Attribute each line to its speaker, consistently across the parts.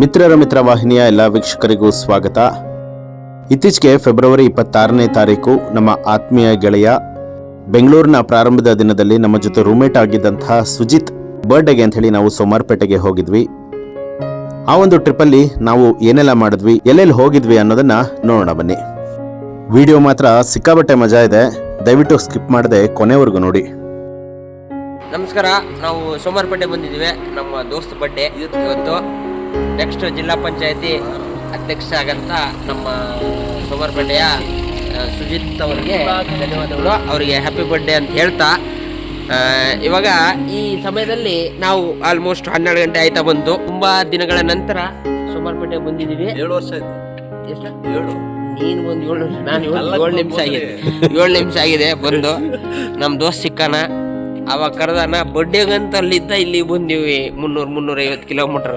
Speaker 1: ಮಿತ್ರರ ಮಿತ್ರ ವಾಹಿನಿಯ ಎಲ್ಲ ವೀಕ್ಷಕರಿಗೂ ಸ್ವಾಗತ. ಇತ್ತೀಚೆಗೆ ಫೆಬ್ರವರಿ ಇಪ್ಪತ್ತಾರನೇ ತಾರೀಕು ನಮ್ಮ ಆತ್ಮೀಯ ಗೆಳೆಯ ಬೆಂಗಳೂರಿನ ಪ್ರಾರಂಭದ ದಿನದಲ್ಲಿ ನಮ್ಮ ಜೊತೆ ರೂಮೇಟ್ ಆಗಿದ್ದಂತಹ ಸುಜಿತ್ ಬರ್ಡೇಗೆ ಅಂತ ಹೇಳಿ ನಾವು ಸೋಮಾರ್ಪೇಟೆಗೆ ಹೋಗಿದ್ವಿ. ಆ ಒಂದು ಟ್ರಿಪ್ಪಲ್ಲಿ ನಾವು ಏನೆಲ್ಲ ಮಾಡಿದ್ವಿ, ಎಲ್ಲೆಲ್ಲಿ ಹೋಗಿದ್ವಿ ಅನ್ನೋದನ್ನ ನೋಡೋಣ ಬನ್ನಿ. ವಿಡಿಯೋ ಮಾತ್ರ ಸಿಕ್ಕಾಬಟ್ಟೆ ಮಜಾ ಇದೆ, ದಯವಿಟ್ಟು ಸ್ಕಿಪ್ ಮಾಡದೆ ಕೊನೆವರೆಗೂ ನೋಡಿ.
Speaker 2: ನಮಸ್ಕಾರ, ನಾವು ಸೋಮಾರ್ಪೇಟೆ ಬಂದಿದ್ದೀವಿ, ನಮ್ಮ ದೋಸ್ತ್ ಬಡ್ಡೆ ಇವತ್ತು ನೆಕ್ಸ್ಟ್ ಜಿಲ್ಲಾ ಪಂಚಾಯತಿ ಅಧ್ಯಕ್ಷ ಆಗಂತ ನಮ್ಮ ಸೋಮರ್ಪೇಟೆಯ ಸುಜಿತ್ ಅವರಿಗೆ ಧನ್ಯವಾದಗಳು. ಅವರಿಗೆ ಹ್ಯಾಪಿ ಬರ್ಡೇ ಅಂತ ಹೇಳ್ತಾ ಇವಾಗ ಈ ಸಮಯದಲ್ಲಿ ನಾವು ಆಲ್ಮೋಸ್ಟ್ ಹನ್ನೆರಡು ಗಂಟೆ ಆಯ್ತಾ ಬಂತು ತುಂಬಾ ದಿನಗಳ ನಂತರ ಸೋಮವಾರಪೇಟೆ ಬಂದಿದ್ದೀವಿ.
Speaker 3: ಏಳು ವರ್ಷ ಆಯ್ತು.
Speaker 2: ಎಷ್ಟು?
Speaker 3: ಏಳು.
Speaker 2: ನೀನು ಒಂದು ಏಳು ನಾನು ಏಳು ನಿಮಿಷ ಆಗಿದೆ. ಏಳು ನಿಮಿಷ ಆಗಿದೆ ಬಂದು ನಮ್ಮ ದೋಸ್ತ್ ಸಿಕ್ಕಾನ. ಅವಾಗ ಕರೆದಾನ ಬಡ್ಡೆಗಂತ ಅಲ್ಲಿದ್ದ ಇಲ್ಲಿ ಬಂದೀವಿ ಮುನ್ನೂರು ಮುನ್ನೂರೈವತ್ತು ಕಿಲೋಮೀಟ್ರ್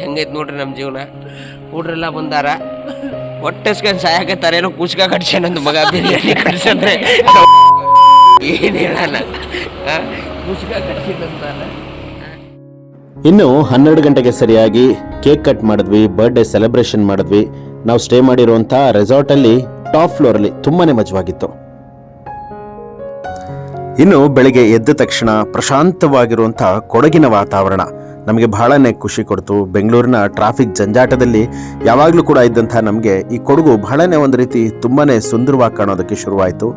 Speaker 2: ಹೆಂಗೈತೆ ನೋಡ್ರಿ ನಮ್ಮ ಜೀವನ? ಹುಡ್ರೆಲ್ಲ ಬಂದಾರ. ಹೊಟ್ಟೆಸ್ಕೊಂಡು ಸಾಯಕತ್ತಾರೇನೋ ಕುಚ್ಕ ನನ್ನ ಮಗ ಬಿರಿಯಾನಿ ಕಟ್ಸಂದ್ರೆ ಏನು ಹೇಳಲ್ಲ.
Speaker 1: ಇನ್ನು ಹನ್ನೆರಡು ಗಂಟೆಗೆ ಸರಿಯಾಗಿ ಕೇಕ್ ಕಟ್ ಮಾಡಿದ್ವಿ ಬರ್ಡೇ ಸೆಲೆಬ್ರೇಷನ್ ಮಾಡಿದ್ವಿ. ನಾವು ಸ್ಟೇ ಮಾಡಿರುವಂಥ ರೆಸಾರ್ಟಲ್ಲಿ ಟಾಪ್ ಫ್ಲೋರಲ್ಲಿ ತುಂಬಾನೇ ಮಜವಾಗಿತ್ತು. ಇನ್ನು ಬೆಳಿಗ್ಗೆ ಎದ್ದ ತಕ್ಷಣ ಪ್ರಶಾಂತವಾಗಿರುವಂಥ ಕೊಡಗಿನ ವಾತಾವರಣ. ನಮಗೆ ಬಹಳನೇ ಖುಷಿ ಕೊಡ್ತು. ಬೆಂಗಳೂರಿನ ಟ್ರಾಫಿಕ್ ಜಂಜಾಟದಲ್ಲಿ ಯಾವಾಗಲೂ ಕೂಡ ಇದ್ದಂಥ ನಮಗೆ ಈ ಕೊಡಗು ಬಹಳನೇ ಒಂದು ರೀತಿ ತುಂಬಾನೇ ಸುಂದರವಾಗಿ ಕಾಣೋದಕ್ಕೆ ಶುರುವಾಯಿತು.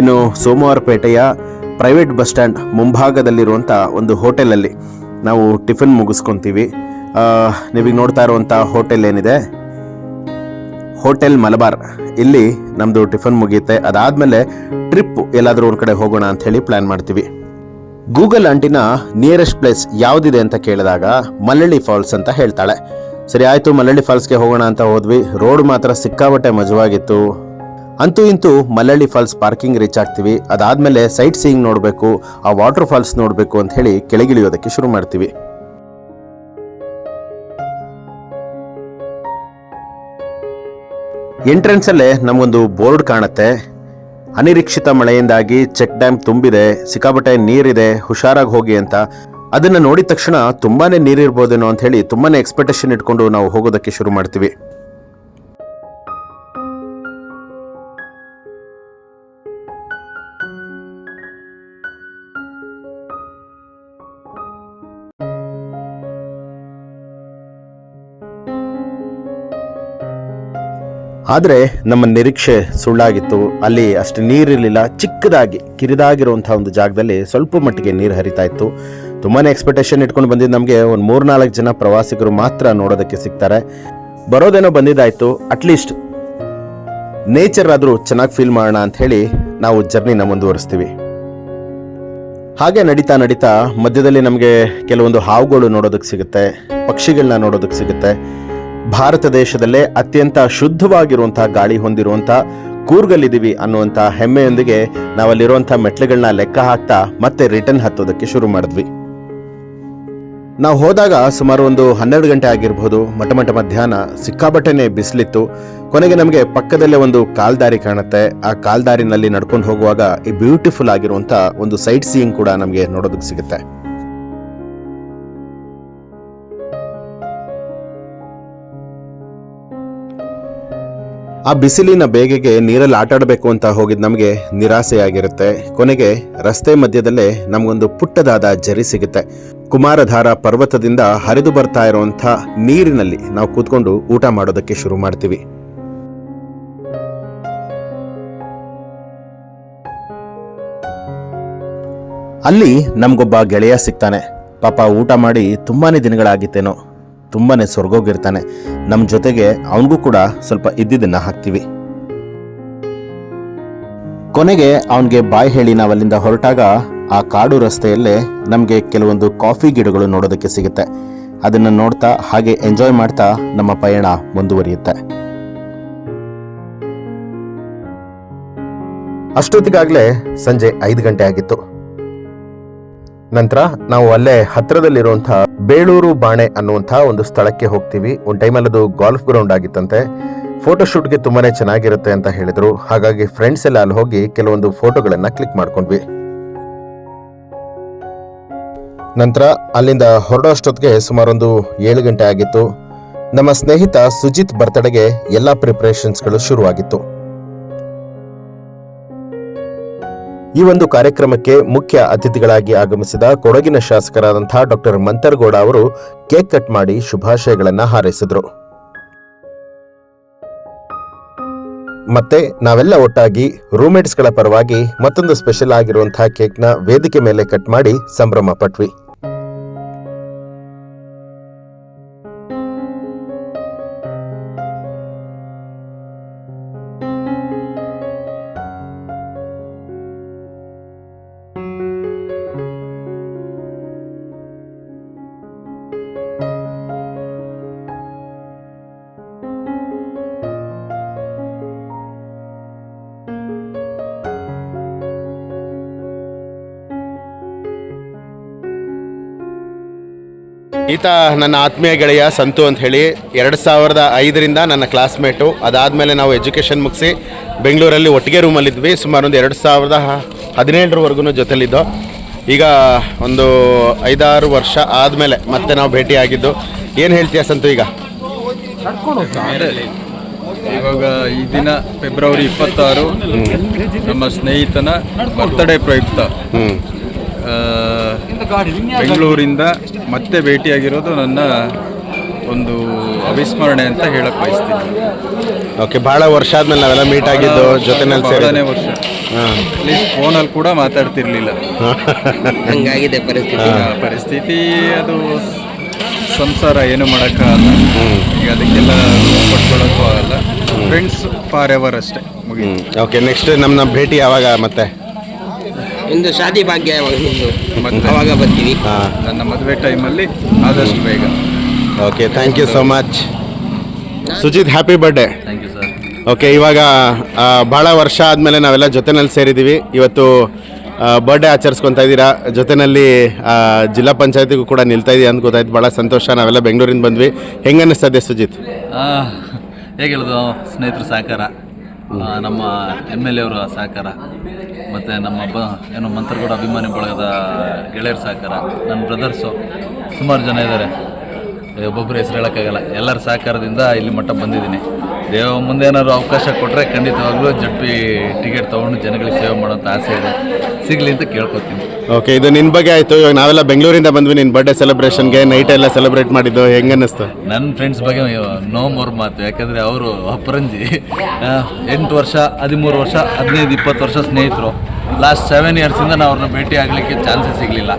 Speaker 1: ಇನ್ನು ಸೋಮವಾರಪೇಟೆಯ ಪ್ರೈವೇಟ್ ಬಸ್ ಸ್ಟ್ಯಾಂಡ್ ಮುಂಭಾಗದಲ್ಲಿರುವಂಥ ಒಂದು ಹೋಟೆಲಲ್ಲಿ ನಾವು ಟಿಫಿನ್ ಮುಗಿಸ್ಕೊತೀವಿ. ನೀವೀಗ ನೋಡ್ತಾ ಇರುವಂಥ ಹೋಟೆಲ್ ಏನಿದೆ? ಹೋಟೆಲ್ ಮಲಬಾರ್. ಇಲ್ಲಿ ನಮ್ಮದು ಟಿಫನ್ ಮುಗಿಯುತ್ತೆ. ಅದಾದಮೇಲೆ ಟ್ರಿಪ್ ಎಲ್ಲಾದರೂ ಒಂದು ಕಡೆ ಹೋಗೋಣ ಅಂತ ಹೇಳಿ ಪ್ಲ್ಯಾನ್ ಮಾಡ್ತೀವಿ. ಗೂಗಲ್ ಆಂಟಿನ ನಿಯರೆಸ್ಟ್ ಪ್ಲೇಸ್ ಯಾವುದಿದೆ ಅಂತ ಕೇಳಿದಾಗ ಮಲ್ಲಳ್ಳಿ ಫಾಲ್ಸ್ ಅಂತ ಹೇಳ್ತಾಳೆ. ಸರಿ, ಆಯಿತು ಮಲ್ಲಳ್ಳಿ ಫಾಲ್ಸ್ಗೆ ಹೋಗೋಣ ಅಂತ ಹೋದ್ವಿ. ರೋಡ್ ಮಾತ್ರ ಸಿಕ್ಕಾಬಟ್ಟೆ ಮಜವಾಗಿತ್ತು. ಅಂತೂ ಇಂತೂ ಮಲ್ಲಳ್ಳಿ ಫಾಲ್ಸ್ ಪಾರ್ಕಿಂಗ್ ರೀಚ್ ಆಗ್ತೀವಿ. ಅದಾದಮೇಲೆ ಸೈಟ್ ಸೀಯಿಂಗ್ ನೋಡಬೇಕು, ಆ ವಾಟರ್ ಫಾಲ್ಸ್ ನೋಡಬೇಕು ಅಂತ ಹೇಳಿ ಕೆಳಗಿಳಿಯೋದಕ್ಕೆ ಶುರು ಮಾಡ್ತೀವಿ. ಎಂಟ್ರೆನ್ಸ್ ಅಲ್ಲೇ ನಮಗೊಂದು ಬೋರ್ಡ್ ಕಾಣುತ್ತೆ. ಅನಿರೀಕ್ಷಿತ ಮಳೆಯಿಂದಾಗಿ ಚೆಕ್ ಡ್ಯಾಮ್ ತುಂಬಿದೆ, ಸಿಕ್ಕಾಪಟ್ಟೆ ನೀರಿದೆ, ಹುಷಾರಾಗಿ ಹೋಗಿ ಅಂತ. ಅದನ್ನು ನೋಡಿದ ತಕ್ಷಣ ತುಂಬಾನೇ ನೀರಿರ್ಬೋದೇನೋ ಅಂತ ಹೇಳಿ ತುಂಬಾನೇ ಎಕ್ಸ್ಪೆಕ್ಟೇಷನ್ ಇಟ್ಕೊಂಡು ನಾವು ಹೋಗೋದಕ್ಕೆ ಶುರು ಮಾಡ್ತೀವಿ. ಆದರೆ ನಮ್ಮ ನಿರೀಕ್ಷೆ ಸುಳ್ಳಾಗಿತ್ತು. ಅಲ್ಲಿ ಅಷ್ಟು ನೀರಿರಲಿಲ್ಲ. ಚಿಕ್ಕದಾಗಿ ಕಿರಿದಾಗಿರುವಂಥ ಒಂದು ಜಾಗದಲ್ಲಿ ಸ್ವಲ್ಪ ಮಟ್ಟಿಗೆ ನೀರು ಹರಿತಾ ಇತ್ತು. ತುಂಬಾ ಎಕ್ಸ್ಪೆಕ್ಟೇಷನ್ ಇಟ್ಕೊಂಡು ಬಂದಿದ್ದು ನಮಗೆ ಒಂದು ಮೂರ್ನಾಲ್ಕು ಜನ ಪ್ರವಾಸಿಗರು ಮಾತ್ರ ನೋಡೋದಕ್ಕೆ ಸಿಗ್ತಾರೆ. ಬರೋದೇನೋ ಬಂದಿದ್ದಾಯಿತು. ಅಟ್ಲೀಸ್ಟ್ ನೇಚರ್ ಆದರೂ ಚೆನ್ನಾಗಿ ಫೀಲ್ ಮಾಡೋಣ ಅಂತ ಹೇಳಿ ನಾವು ಜರ್ನಿನ ಮುಂದುವರಿಸ್ತೀವಿ. ಹಾಗೆ ನಡೀತಾ ನಡೀತಾ ಮಧ್ಯದಲ್ಲಿ ನಮಗೆ ಕೆಲವೊಂದು ಹಾವುಗಳು ನೋಡೋದಕ್ಕೆ ಸಿಗುತ್ತೆ. ಪಕ್ಷಿಗಳನ್ನ ನೋಡೋದಕ್ಕೆ ಸಿಗುತ್ತೆ. ಭಾರತ ದೇಶದಲ್ಲೇ ಅತ್ಯಂತ ಶುದ್ಧವಾಗಿರುವಂತಹ ಗಾಳಿ ಹೊಂದಿರುವಂಥ ಕೂರ್ಗಲ್ಲಿದ್ದೀವಿ ಅನ್ನುವಂಥ ಹೆಮ್ಮೆಯೊಂದಿಗೆ ನಾವಲ್ಲಿರುವಂಥ ಮೆಟ್ಲುಗಳನ್ನ ಲೆಕ್ಕ ಹಾಕ್ತಾ ಮತ್ತೆ ರಿಟರ್ನ್ ಹತ್ತೋದಕ್ಕೆ ಶುರು ಮಾಡಿದ್ವಿ. ನಾವು ಹೋದಾಗ ಸುಮಾರು ಒಂದು ಹನ್ನೆರಡು ಗಂಟೆ ಆಗಿರ್ಬೋದು, ಮಠ ಮಠ ಮಧ್ಯಾಹ್ನ ಸಿಕ್ಕಾಬಟ್ಟೆನೆ ಬಿಸಿಲಿತ್ತು. ಕೊನೆಗೆ ನಮಗೆ ಪಕ್ಕದಲ್ಲೇ ಒಂದು ಕಾಲ್ದಾರಿ ಕಾಣುತ್ತೆ. ಆ ಕಾಲ್ದಾರಿನಲ್ಲಿ ನಡ್ಕೊಂಡು ಹೋಗುವಾಗ ಈ ಬ್ಯೂಟಿಫುಲ್ ಆಗಿರುವಂಥ ಒಂದು ಸೈಟ್ ಸೀಯಿಂಗ್ ಕೂಡ ನಮಗೆ ನೋಡೋದಕ್ಕೆ ಸಿಗುತ್ತೆ. ಆ ಬಿಸಿಲಿನ ಬೇಗೆಗೆ ನೀರಲ್ಲಿ ಆಟಾಡಬೇಕು ಅಂತ ಹೋಗಿದ್ದು ನಮಗೆ ನಿರಾಸೆಯಾಗಿರುತ್ತೆ. ಕೊನೆಗೆ ರಸ್ತೆ ಮಧ್ಯದಲ್ಲೇ ನಮಗೊಂದು ಪುಟ್ಟದಾದ ಜರಿ ಸಿಗುತ್ತೆ. ಕುಮಾರಧಾರ ಪರ್ವತದಿಂದ ಹರಿದು ಬರ್ತಾ ಇರುವಂಥ ನೀರಿನಲ್ಲಿ ನಾವು ಕೂತ್ಕೊಂಡು ಊಟ ಮಾಡೋದಕ್ಕೆ ಶುರು ಮಾಡ್ತೀವಿ. ಅಲ್ಲಿ ನಮಗೊಬ್ಬ ಗೆಳೆಯ ಸಿಗ್ತಾನೆ. ಪಾಪ ಊಟ ಮಾಡಿ ತುಂಬಾನೇ ದಿನಗಳಾಗಿತ್ತೇನೋ. ತುಂಬಾನೇ ಸ್ವರ್ಗೋಗಿರ್ತಾನೆ ನಮ್ಮ ಜೊತೆಗೆ ಅವನಿಗೂ ಕೂಡ ಸ್ವಲ್ಪ ಇದ್ದಿದ್ದನ್ನ ಹಾಕ್ತೀವಿ. ಕೊನೆಗೆ ಅವನಿಗೆ ಬಾಯ್ ಹೇಳಿ ನಾವು ಅಲ್ಲಿಂದ ಹೊರಟಾಗ ಆ ಕಾಡು ರಸ್ತೆಯಲ್ಲೇ ನಮಗೆ ಕೆಲವೊಂದು ಕಾಫಿ ಗಿಡಗಳು ನೋಡೋದಕ್ಕೆ ಸಿಗುತ್ತೆ. ಅದನ್ನು ನೋಡ್ತಾ ಹಾಗೆ ಎಂಜಾಯ್ ಮಾಡ್ತಾ ನಮ್ಮ ಪಯಣ ಮುಂದುವರಿಯುತ್ತೆ. ಅಷ್ಟೊತ್ತಿಗಾಗಲೇ ಸಂಜೆ ಐದು ಗಂಟೆ ಆಗಿತ್ತು. ನಂತರ ನಾವು ಅಲ್ಲೇ ಹತ್ರದಲ್ಲಿರುವಂತಹ ಬೇಳೂರು ಬಾಣೆ ಅನ್ನುವಂತಹ ಒಂದು ಸ್ಥಳಕ್ಕೆ ಹೋಗ್ತೀವಿ. ಒಂದು ಟೈಮಲ್ಲಿ ಅದು ಗಾಲ್ಫ್ ಗ್ರೌಂಡ್ ಆಗಿತ್ತಂತೆ. ಫೋಟೋಶೂಟ್ಗೆ ತುಂಬಾನೇ ಚೆನ್ನಾಗಿರುತ್ತೆ ಅಂತ ಹೇಳಿದ್ರು. ಹಾಗಾಗಿ ಫ್ರೆಂಡ್ಸ್ ಎಲ್ಲ ಅಲ್ಲಿ ಹೋಗಿ ಕೆಲವೊಂದು ಫೋಟೋಗಳನ್ನ ಕ್ಲಿಕ್ ಮಾಡ್ಕೊಂಡ್ವಿ. ನಂತರ ಅಲ್ಲಿಂದ ಹೊರಡೋ ಅಷ್ಟೊತ್ತಿಗೆ ಸುಮಾರೊಂದು ಏಳು ಗಂಟೆ ಆಗಿತ್ತು. ನಮ್ಮ ಸ್ನೇಹಿತ ಸುಜಿತ್ ಬರ್ತಡೆಗೆ ಎಲ್ಲ ಪ್ರಿಪರೇಷನ್ಸ್ಗಳು ಶುರುವಾಗಿತ್ತು. ಈ ಒಂದು ಕಾರ್ಯಕ್ರಮಕ್ಕೆ ಮುಖ್ಯ ಅತಿಥಿಗಳಾಗಿ ಆಗಮಿಸಿದ ಕೊಡಗಿನ ಶಾಸಕರಾದಂಥ ಡಾಕ್ಟರ್ ಮಂತರ್ಗೌಡ ಅವರು ಕೇಕ್ ಕಟ್ ಮಾಡಿ ಶುಭಾಶಯಗಳನ್ನು ಹಾರೈಸಿದರು. ಮತ್ತೆ ನಾವೆಲ್ಲ ಒಟ್ಟಾಗಿ ರೂಮೇಟ್ಸ್ಗಳ ಪರವಾಗಿ ಮತ್ತೊಂದು ಸ್ಪೆಷಲ್ ಆಗಿರುವಂತಹ ಕೇಕ್ನ ವೇದಿಕೆ ಮೇಲೆ ಕಟ್ ಮಾಡಿ ಸಂಭ್ರಮ ಪಟ್ವಿ. ಈತ ನನ್ನ ಆತ್ಮೀಯ ಗೆಳೆಯ ಸಂತು ಅಂತ ಹೇಳಿ ಎರಡು ಸಾವಿರದ ಐದರಿಂದ ನನ್ನ ಕ್ಲಾಸ್ಮೇಟು. ಅದಾದಮೇಲೆ ನಾವು ಎಜುಕೇಷನ್ ಮುಗಿಸಿ ಬೆಂಗಳೂರಲ್ಲಿ ಒಟ್ಟಿಗೆ ರೂಮಲ್ಲಿದ್ವಿ. ಸುಮಾರು ಒಂದು ಎರಡು ಸಾವಿರದ ಹದಿನೇಳರವರೆಗೂ ಜೊತೆಲಿದ್ದೋ. ಈಗ ಒಂದು ಐದಾರು ವರ್ಷ ಆದಮೇಲೆ ಮತ್ತೆ ನಾವು ಭೇಟಿಯಾಗಿದ್ದು. ಏನು ಹೇಳ್ತೀಯ ಸಂತು ಈಗ?
Speaker 3: ಇವಾಗ ಈ ದಿನ ಫೆಬ್ರವರಿ ಇಪ್ಪತ್ತಾರು ನಮ್ಮ ಸ್ನೇಹಿತನ ಬರ್ತಡೇ ಪ್ರಯುಕ್ತ. ಬೆಂಗಳೂರಿಂದ ಮತ್ತೆ ಭೇಟಿಯಾಗಿರೋದು ನನ್ನ ಒಂದು ಅವಿಸ್ಮರಣೆ ಅಂತ ಹೇಳಕ್ ಬಯಸ್ತೀನಿ.
Speaker 1: ಓಕೆ ಭಾಳ ವರ್ಷ ಆದ್ಮೇಲೆ ನಾವೆಲ್ಲ ಮೀಟ್ ಆಗಿದ್ದು ಜೊತೆನಲ್ಲಿ
Speaker 3: ವರ್ಷ.
Speaker 1: ಹಾಂ.
Speaker 3: ಅಟ್ಲೀಸ್ಟ್ ಫೋನಲ್ಲಿ ಕೂಡ ಮಾತಾಡ್ತಿರ್ಲಿಲ್ಲ.
Speaker 2: ಹಂಗಾಗಿದೆ ಪರಿಸ್ಥಿತಿ.
Speaker 3: ಪರಿಸ್ಥಿತಿ ಅದು ಸಂಸಾರ ಏನು ಮಾಡೋಕ್ಕಾಗಲ್ಲ ಈಗ ಅದಕ್ಕೆಲ್ಲ ಕೊಟ್ಕೊಳ್ಳೋಕ್ಕೂ ಆಗಲ್ಲ. ಫ್ರೆಂಡ್ಸ್ ಫಾರ್ ಎವರ್ ಅಷ್ಟೇ
Speaker 1: ಓಕೆ ನೆಕ್ಸ್ಟ್ ನಮ್ಮ ಭೇಟಿ ಯಾವಾಗ ಮತ್ತೆ?
Speaker 2: ಇಂದು ಶಾದಿ ಭಾಗ್ಯ ಅವಾಗ ಬರ್ತೀವಿ
Speaker 1: ಹಾಂ.
Speaker 3: ನನ್ನ ಮದುವೆ ಟೈಮಲ್ಲಿ ಆದಷ್ಟು ಬೇಗ.
Speaker 1: Okay thank you so much Sujith happy birthday
Speaker 3: thank you sir
Speaker 1: okay ಇವಾಗ ಆ, ಭಾಳ ವರ್ಷ ಆದಮೇಲೆ ನಾವೆಲ್ಲ ಜೊತೆನಲ್ಲಿ ಸೇರಿದ್ದೀವಿ. ಇವತ್ತು ಬರ್ಡೇ ಆಚರಿಸ್ಕೊತಾ ಇದ್ದೀರಾ? ಜೊತೆನಲ್ಲಿ ಆ, ಜಿಲ್ಲಾ ಪಂಚಾಯತಿಗೂ ಕೂಡ ನಿಲ್ತಾ ಇದೆಯಾ ಅಂತ ಗೊತ್ತಾಯ್ತು. ಭಾಳ ಸಂತೋಷ. ನಾವೆಲ್ಲ ಬೆಂಗಳೂರಿಂದ ಬಂದ್ವಿ. ಹೆಂಗೆ ಅನ್ನಿಸ್ತದೆ ಸುಜಿತ್?
Speaker 4: ಆ, ಹೇಗೆ ಹೇಳೋದು? ಸ್ನೇಹಿತರ ಸಹಕಾರ. ಆ, ನಮ್ಮ ಎಂ ಎಲ್ ಎ ಅವರ ಸಹಕಾರ. ಮತ್ತು ನಮ್ಮ ಬ ಏನು ಮಂತ್ರಗೌಡ ಅಭಿಮಾನಿ ಬಳಗದ ಗೆಳೆಯರ ಸಹಕಾರ, ನನ್ನ ಬ್ರದರ್ಸು ಸುಮಾರು ಜನ ಇದ್ದಾರೆ ಒಬ್ಬೊಬ್ಬರು ಹೆಸರು ಹೇಳೋಕ್ಕಾಗಲ್ಲ. ಎಲ್ಲರ ಸಹಕಾರದಿಂದ ಇಲ್ಲಿ ಮಟ್ಟ ಬಂದಿದ್ದೀನಿ. ದೇವ ಮುಂದೆ ಏನಾದ್ರು ಅವಕಾಶ ಕೊಟ್ಟರೆ ಖಂಡಿತವಾಗ್ಲೂ ಜಡ್ಪಿ ಟಿಕೆಟ್ ತೊಗೊಂಡು ಜನಗಳಿಗೆ ಸೇವೆ ಮಾಡೋಂಥ ಆಸೆ ಇದೆ. ಸಿಗಲಿ ಅಂತ ಕೇಳ್ಕೊತೀನಿ.
Speaker 1: ಓಕೆ ಇದು ನಿನ್ನ ಬಗ್ಗೆ ಆಯಿತು. ಇವಾಗ ನಾವೆಲ್ಲ ಬೆಂಗಳೂರಿಂದ ಬಂದ್ವಿ ನಿನ್ನ ಬರ್ಡೇ ಸೆಲೆಬ್ರೇಷನ್ಗೆ ನೈಟ್ ಎಲ್ಲ ಸೆಲೆಬ್ರೇಟ್ ಮಾಡಿದ್ದು. ಹೆಂಗೆ ಅನ್ನಿಸ್ತು?
Speaker 4: ನನ್ನ ಫ್ರೆಂಡ್ಸ್ ಬಗ್ಗೆ ನೋ ಮೋರ್ ಮಾತು. ಯಾಕಂದರೆ ಅವರು ಅಪರಂಜಿ. ಎಂಟು ವರ್ಷ, ಹದಿಮೂರು ವರ್ಷ, ಹದಿನೈದು, ಇಪ್ಪತ್ತು ವರ್ಷ ಸ್ನೇಹಿತರು. ಲಾಸ್ಟ್ ಸೆವೆನ್ ಇಯರ್ಸಿಂದ ನಾವು ಅವ್ರನ್ನ ಭೇಟಿ ಆಗಲಿಕ್ಕೆ ಚಾನ್ಸಸ್ ಸಿಗಲಿಲ್ಲ.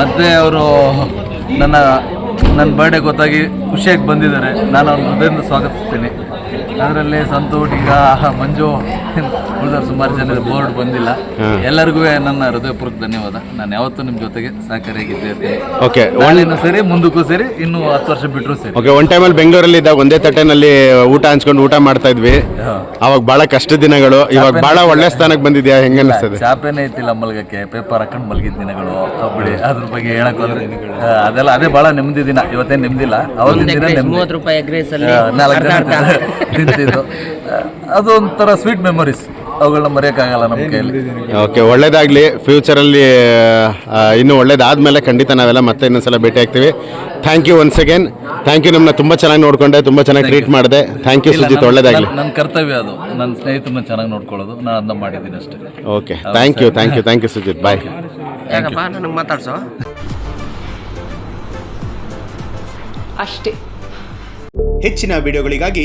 Speaker 4: ಮತ್ತು ಅವರು ನನ್ನ ನನ್ನ ಬರ್ಡೇ ಗೊತ್ತಾಗಿ ಖುಷಿಯಾಗಿ ಬಂದಿದ್ದಾರೆ. ನಾನು ಅವ್ರ ಹೃದಯದಿಂದ ಸ್ವಾಗತಿಸ್ತೀನಿ. ಅದರಲ್ಲಿ ಸಂತು ಈಗ ಮಂಜು ಉಳಿದ ಸುಮಾರು ಜನ ಬೋರ್ಡ್ ಬಂದಿಲ್ಲ. ಎಲ್ಲರಿಗೂ ನನ್ನ ಹೃದಯಪೂರ್ವಕ ಧನ್ಯವಾದ. ನಾನು ಯಾವತ್ತೂ ನಿಮ್ಮ ಜೊತೆಗೆ ಸಹಕಾರಿಯಾಗಿದ್ದೆ ಇರ್ತೀನಿ.
Speaker 1: ಓಕೆ
Speaker 4: ನಾಳೆನೂ ಸರಿ ಮುಂದಕ್ಕೂ ಸರಿ ಇನ್ನು ಹತ್ತು ವರ್ಷ ಬಿಟ್ಟರು ಸರಿ.
Speaker 1: ಓಕೆ ಒನ್ ಟೈಮಲ್ಲಿ ಬೆಂಗಳೂರಲ್ಲಿ ಇದ್ದಾಗ ಒಂದೇ ತಟ್ಟೆನಲ್ಲಿ ಊಟ ಹಂಚ್ಕೊಂಡು ಊಟ ಮಾಡ್ತಾ ಇದ್ವಿ. ಅವಾಗ ಭಾಳ ಕಷ್ಟ ದಿನಗಳು. ಇವಾಗ ಭಾಳ ಒಳ್ಳೆ ಸ್ಥಾನಕ್ಕೆ ಬಂದಿದ್ಯಾ? ಹೆಂಗೆ ಅನ್ನಿಸ್ತದೆ
Speaker 4: ಚಾಪೇನೆ ಐತಿಲ್ಲ ಮಲಗಕ್ಕೆ. ಪೇಪರ್ ಹಾಕೊಂಡು ಮಲಗಿದ ದಿನಗಳು. ಬಿಡಿ ಅದ್ರ ಬಗ್ಗೆ ಹೇಳಕ್ ಹೋದ್ರೆ ಅದೆಲ್ಲ ಅದೇ ಬಹಳ ನೆಮ್ಮದಿ ದಿನ. ಇವತ್ತೇನು ನೆಮ್ಮದಿಲ್ಲ. ಅವತ್ತಿನ ದಿನ ನೆಮ್ಮದಿ.
Speaker 2: ಮೂವತ್ತು ರೂಪಾಯಿ
Speaker 4: ನಾಲ್ಕು ತಿಂತಿದ್ದು ಅದು ಒಂಥರ ಸ್ವೀಟ್ ಮೆಮೊರೀಸ್ ಅವುಗಳನ್ನ ಮರೆಯೋಕ್ಕಾಗಲ್ಲ ನಮ್ಮ ಕೈಯಲ್ಲಿ.
Speaker 1: ಓಕೆ ಒಳ್ಳೇದಾಗಲಿ. ಫ್ಯೂಚರಲ್ಲಿ ಇನ್ನೂ ಒಳ್ಳೇದಾದಮೇಲೆ ಖಂಡಿತ ನಾವೆಲ್ಲ ಮತ್ತೆ ಇನ್ನೊಂದ್ಸಲ ಭೇಟಿ ಆಗ್ತೀವಿ. Thank you once again thank you ನಮ್ಮನ್ನ ತುಂಬ ಚೆನ್ನಾಗಿ ನೋಡಿಕೊಂಡೆ ತುಂಬ ಚೆನ್ನಾಗಿ ಟ್ರೀಟ್ ಮಾಡಿದೆ. ಥ್ಯಾಂಕ್ ಯು ಸುಜಿತ್ ಒಳ್ಳೇದಾಗಲಿ.
Speaker 4: ನನ್ನ ಕರ್ತವ್ಯ ಅದು. ನನ್ನ ಸ್ನೇಹಿತರನ್ನ ಚೆನ್ನಾಗಿ ನೋಡ್ಕೊಳ್ಳೋದು. ನಾನು ಅದನ್ನ ಮಾಡಿದ್ದೀನಿ ಅಷ್ಟೇ.
Speaker 1: Okay thank you thank you thank you Sujith. Bye
Speaker 2: ನನಗೆ ಮಾತಾಡ್ಸೋ?
Speaker 5: ಅಷ್ಟೇ.
Speaker 1: ಹೆಚ್ಚಿನ ವಿಡಿಯೋಗಳಿಗಾಗಿ